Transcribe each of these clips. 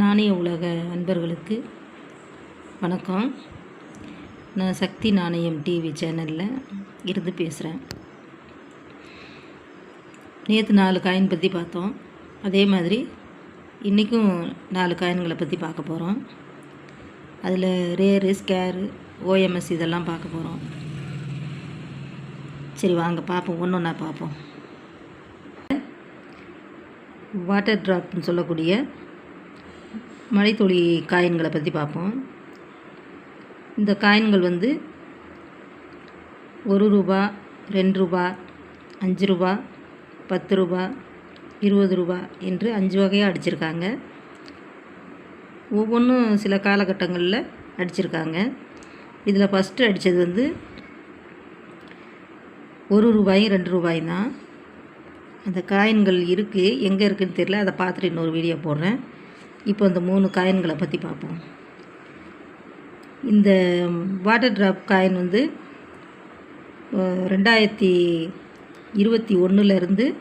நாணய உலக அன்பர்களுக்கு வணக்கம். நான் சக்தி நாணயம் டிவி சேனலில் இருந்து பேசுகிறேன் நேற்று நாலு காயின் பற்றி பார்த்தோம். அதே மாதிரி இன்றைக்கும் நாலு காயின்களை பற்றி பார்க்க போகிறோம் அதில் ரேரு ஸ்கேரு ஓஎம்எஸ் இதெல்லாம் பார்க்க போகிறோம் சரி வாங்க பார்ப்போம். ஒன்று ஒன்றா பார்ப்போம் வாட்டர் ட்ராப்னு சொல்லக்கூடிய மழைத்துளி காயின்களை பற்றி பார்ப்போம். இந்த காயின்கள் வந்து ஒரு ரூபா ரெண்டு ரூபா அஞ்சு ரூபா பத்து ரூபா இருபது ரூபா என்று அஞ்சு வகையாக அடிச்சிருக்காங்க. ஒவ்வொன்றும் சில காலகட்டங்களில் அடிச்சிருக்காங்க. இதில் ஃபஸ்ட்டு அடித்தது வந்து ஒரு ரூபாயும் ரெண்டு ரூபாயும் தான். அந்த காயின்கள் இருக்குது எங்கே இருக்குதுன்னு தெரியல. அதை பார்த்துட்டு இன்னொரு வீடியோ போடுறேன். இப்போ இந்த மூணு காயின்களை பற்றி பார்ப்போம். இந்த வாட்டர் ட்ராப் காயின் வந்து ரெண்டாயிரத்தி இருபத்தி ஒன்றுலேருந்து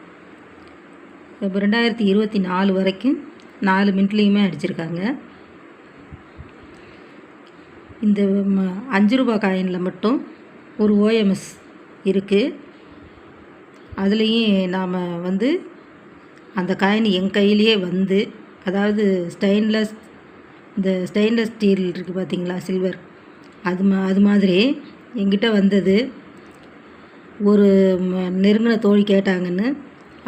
இப்போ ரெண்டாயிரத்தி இருபத்தி நாலு வரைக்கும் நாலு மினிட்லேயுமே அடிச்சிருக்காங்க. இந்த ம- அஞ்சு ரூபா காயினில் மட்டும் ஒரு ஓஎம்எஸ் இருக்குது அதுலேயும் நாம் வந்து அந்த காயின் என் கையிலேயே வந்து அதாவது ஸ்டெயின்லெஸ் இந்த ஸ்டெயின்லெஸ் ஸ்டீல் இருக்குது பார்த்தீங்களா சில்வர் அது மா அது மாதிரி எங்கிட்ட வந்தது. ஒரு நெருங்கின தோழி கேட்டாங்கன்னு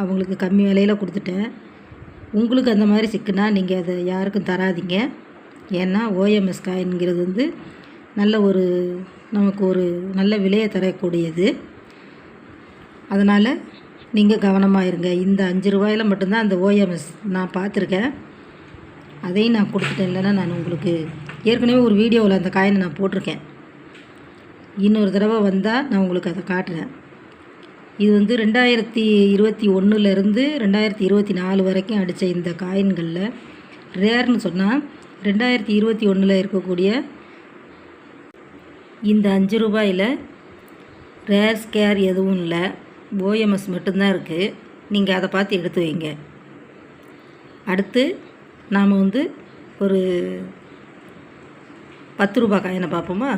அவங்களுக்கு கம்மி விலையில் கொடுத்துட்டேன். உங்களுக்கு அந்த மாதிரி சிக்குனா நீங்கள் அதை யாருக்கும் தராதீங்க. ஏன்னா ஓஎம்எஸ் காயின்ங்கிறது வந்து நல்ல ஒரு நமக்கு ஒரு நல்ல விலையை தரக்கூடியது. அதனால் நீங்கள் கவனமாக இருங்க. இந்த அஞ்சு ரூபாயில் மட்டும்தான் அந்த ஓஎம்எஸ் நான் பார்த்துருக்கேன். அதையும் நான் கொடுத்துட்டேன். இல்லைன்னா நான் உங்களுக்கு ஏற்கனவே ஒரு வீடியோவில் அந்த காயினை நான் போட்டிருக்கேன். இன்னொரு தடவை வந்தால் நான் உங்களுக்கு அதை காட்டுறேன். இது வந்து ரெண்டாயிரத்தி இருபத்தி ஒன்றுலேருந்து ரெண்டாயிரத்தி இருபத்தி நாலு வரைக்கும் அடித்த இந்த காயின்களில் ரேர்னு சொன்னால் ரெண்டாயிரத்தி இருபத்தி ஒன்றில் இருக்கக்கூடிய இந்த அஞ்சு ரூபாயில் ரேர் ஸ்கேர் எதுவும் இல்லை. ஓஎம்எஸ் மட்டும்தான் இருக்குது நீங்கள் அதை பார்த்து எடுத்து வைங்க. அடுத்து நாம் வந்து ஒரு பத்து ரூபாய் காயினை பார்ப்போமா?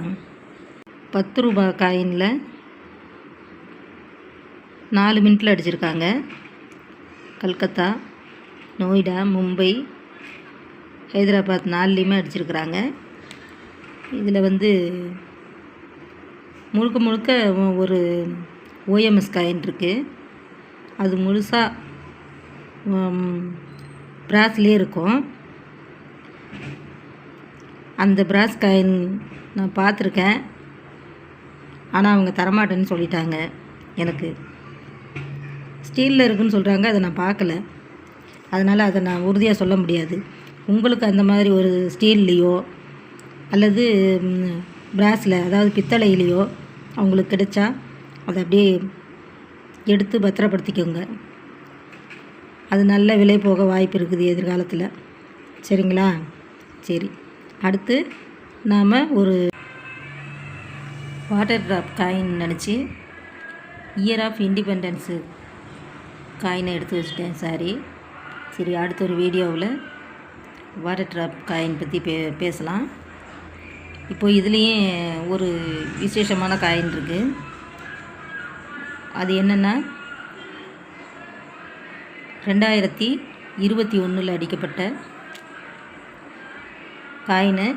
பத்து ரூபாய் காயினில் நாலு மினிட்டில் அடிச்சிருக்காங்க. கல்கத்தா நொய்டா மும்பை ஹைதராபாத் நாலுலேயுமே அடிச்சிருக்கிறாங்க. இதில் வந்து முழுக்க முழுக்க ஒரு ஓஎம்எஸ் காயின் இருக்குது அது முழுசாக ப்ராஸ்லேயே இருக்கும். அந்த பிராஸ் காயின் நான் பார்த்துருக்கேன். ஆனால் அவங்க தரமாட்டேன்னு சொல்லிட்டாங்க எனக்கு. ஸ்டீலில் இருக்குன்னு சொல்கிறாங்க அதை நான் பார்க்கல. அதனால் அதை நான் உறுதியாக சொல்ல முடியாது. உங்களுக்கு அந்த மாதிரி ஒரு ஸ்டீல்லையோ அல்லது பிராஸில் அதாவது பித்தளையிலையோ அவங்களுக்கு கிடைச்சா அதை அப்படியே எடுத்து பத்திரப்படுத்திக்கோங்க. அது நல்ல விலை போக வாய்ப்பு இருக்குது எதிர்காலத்தில். சரிங்களா? சரி. அடுத்து நாம் ஒரு வாட்டர் ட்ராப் காயின் நினச்சி இயர் ஆஃப் இண்டிபெண்டன்ஸு காயினை எடுத்து வச்சுட்டேன் சாரி சரி அடுத்த ஒரு வீடியோவில் வாட்டர் ட்ராப் காயின் பற்றி பே பேசலாம். இப்போது இதுலேயும் ஒரு விசேஷமான காயின் இருக்குது அது என்னென்னா ரெண்டாயிரத்தி இருபத்தி ஒன்றில் அடிக்கப்பட்ட காயினு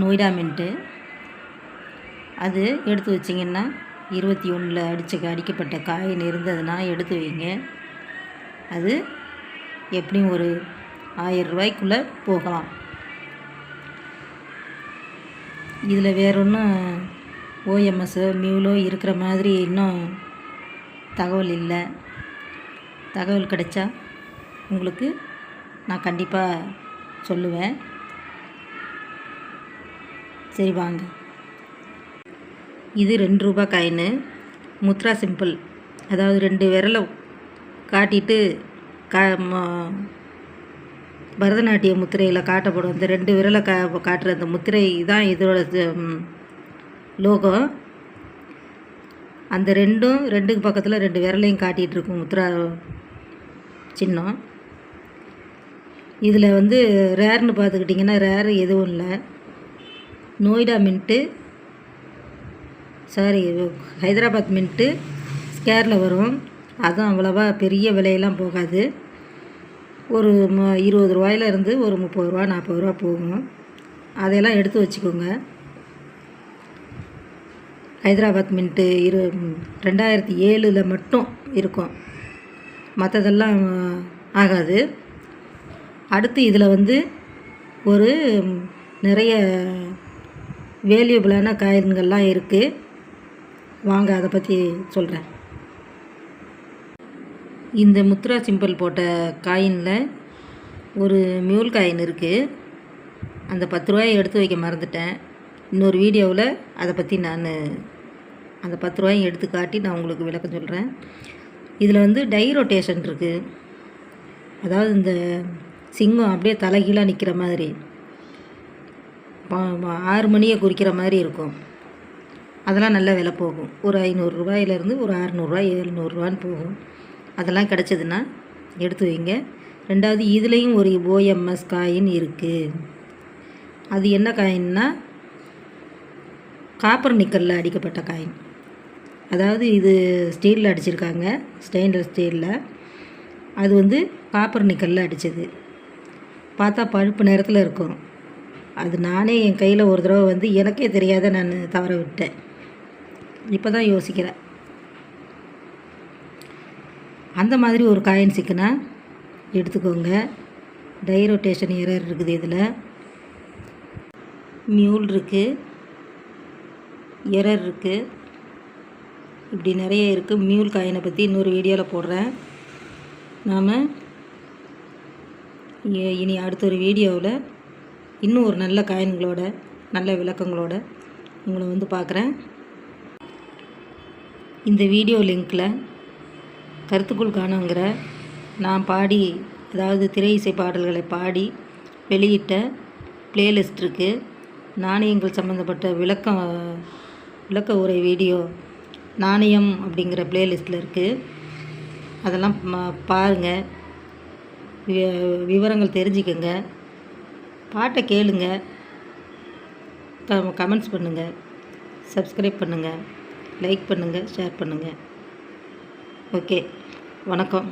நொய்டா மின்ட்டு. அது எடுத்து வச்சிங்கன்னா இருபத்தி ஒன்றில் அடிச்ச அடிக்கப்பட்ட காயின் இருந்ததுன்னா எடுத்து வைங்க. அது எப்படியும் ஒரு ஆயிரம் ரூபாய்க்குள்ளே போகலாம். இதில் வேற ஒன்றும் ஓஎம்எஸ்ஸோ மியூலோ இருக்கிற மாதிரி இன்னும் தகவல் இல்லை. தகவல் கிடைச்சா உங்களுக்கு நான் கண்டிப்பாக சொல்லுவேன். சரி வாங்க. இது ரெண்டு ரூபா காயின் முத்ரா சிம்பிள் அதாவது ரெண்டு விரலை காட்டிட்டு கா பரதநாட்டிய முத்திரையில் காட்டப்படும். இந்த ரெண்டு விரலை கா காட்டுற அந்த முத்திரை தான் இதோட லோகம் அந்த ரெண்டும் ரெண்டுக்கு பக்கத்தில் ரெண்டு விரலையும் காட்டிகிட்டு இருக்கும் முத்ரா சின்னம். இதில் வந்து ரேர்னு பார்த்துக்கிட்டிங்கன்னா ரேர் எதுவும் இல்லை. Noida mint sorry Hyderabad mint ஸ்கேரில் வரும். அதுவும் அவ்வளோவா பெரிய விலையெல்லாம் போகாது. ஒரு இருபது ரூபாயிலேருந்து ஒரு முப்பது ரூபா நாற்பது ரூபா போகும். அதையெல்லாம் எடுத்து வச்சுக்கோங்க. ஹைதராபாத் மின்ட்டு இரு ரெண்டாயிரத்தி ஏழில் மட்டும் இருக்கும். மற்றதெல்லாம் ஆகாது. அடுத்து இதில் வந்து ஒரு நிறைய வேல்யூபிளான காயின்கள்லாம் இருக்குது வாங்க அதை பற்றி சொல்கிறேன் இந்த முத்ரா சிம்பிள் போட்ட காயினில் ஒரு மியூல் காயின் இருக்குது அந்த பத்து ரூபாயை எடுத்து வைக்க மறந்துட்டேன். இன்னொரு வீடியோவில் அதை பற்றி நான் அந்த பத்து ரூபாயும் எடுத்து காட்டி நான் உங்களுக்கு விளக்கம் சொல்கிறேன். இதில் வந்து டை ரொட்டேஷன் இருக்குது அதாவது இந்த சிங்கம் அப்படியே தலைகீழாக நிற்கிற மாதிரி ஆறு மணியை குறிக்கிற மாதிரி இருக்கும். அதெல்லாம் நல்ல விலை போகும். ஒரு ஐநூறுரூவாயிலேருந்து ஒரு அறநூறுவா எழுநூறுவான்னு போகும். அதெல்லாம் கிடச்சதுன்னா எடுத்து வைங்க. ரெண்டாவது இதுலேயும் ஒரு ஓஎம்எஸ் காயின் இருக்குது அது என்ன காயின்னா காப்பர் நிக்கலில் அடிக்கப்பட்ட காயின். அதாவது இது ஸ்டீலில் அடிச்சிருக்காங்க ஸ்டெயின்லெஸ் ஸ்டீலில் அது வந்து காப்பர் நிக்கலில் அடித்தது பார்த்தா பழுப்பு நேரத்தில் இருக்கும். அது நானே என் கையில் ஒரு தடவை வந்து எனக்கே தெரியாத நான் தவற விட்டேன். இப்போ தான் யோசிக்கிறேன். அந்த மாதிரி ஒரு காயின் சிக்கினா எடுத்துக்கோங்க. டை ரொட்டேஷன் எரர் இருக்குது இதில். மியூல் இருக்குது எரர் இருக்குது இப்படி நிறைய இருக்குது மியூல் காயினை பற்றி இன்னொரு வீடியோவில் போடுறேன். நாம் இனி அடுத்த ஒரு வீடியோவில் இன்னும் ஒரு நல்ல காயின்களோட நல்ல விளக்கங்களோட உங்களை வந்து பார்க்குறேன். இந்த வீடியோ லிங்க்கில் கருத்துக்குள் காணுங்கிற நான் பாடி அதாவது திரை இசை பாடல்களை பாடி வெளியிட்ட பிளேலிஸ்ட் இருக்குது நாணயங்கள் சம்மந்தப்பட்ட விளக்கம் விளக்க உரை வீடியோ நாணயம் அப்படிங்கிற பிளேலிஸ்ட்டில் இருக்குது அதெல்லாம் பாருங்கள் வி- விவரங்கள் தெரிஞ்சுக்கோங்க. பாட்டை கேளுங்க. க கமெண்ட்ஸ் பண்ணுங்கள் சப்ஸ்கிரைப் பண்ணுங்கள் லைக் பண்ணுங்கள் ஷேர் பண்ணுங்கள் ஓகே வணக்கம்.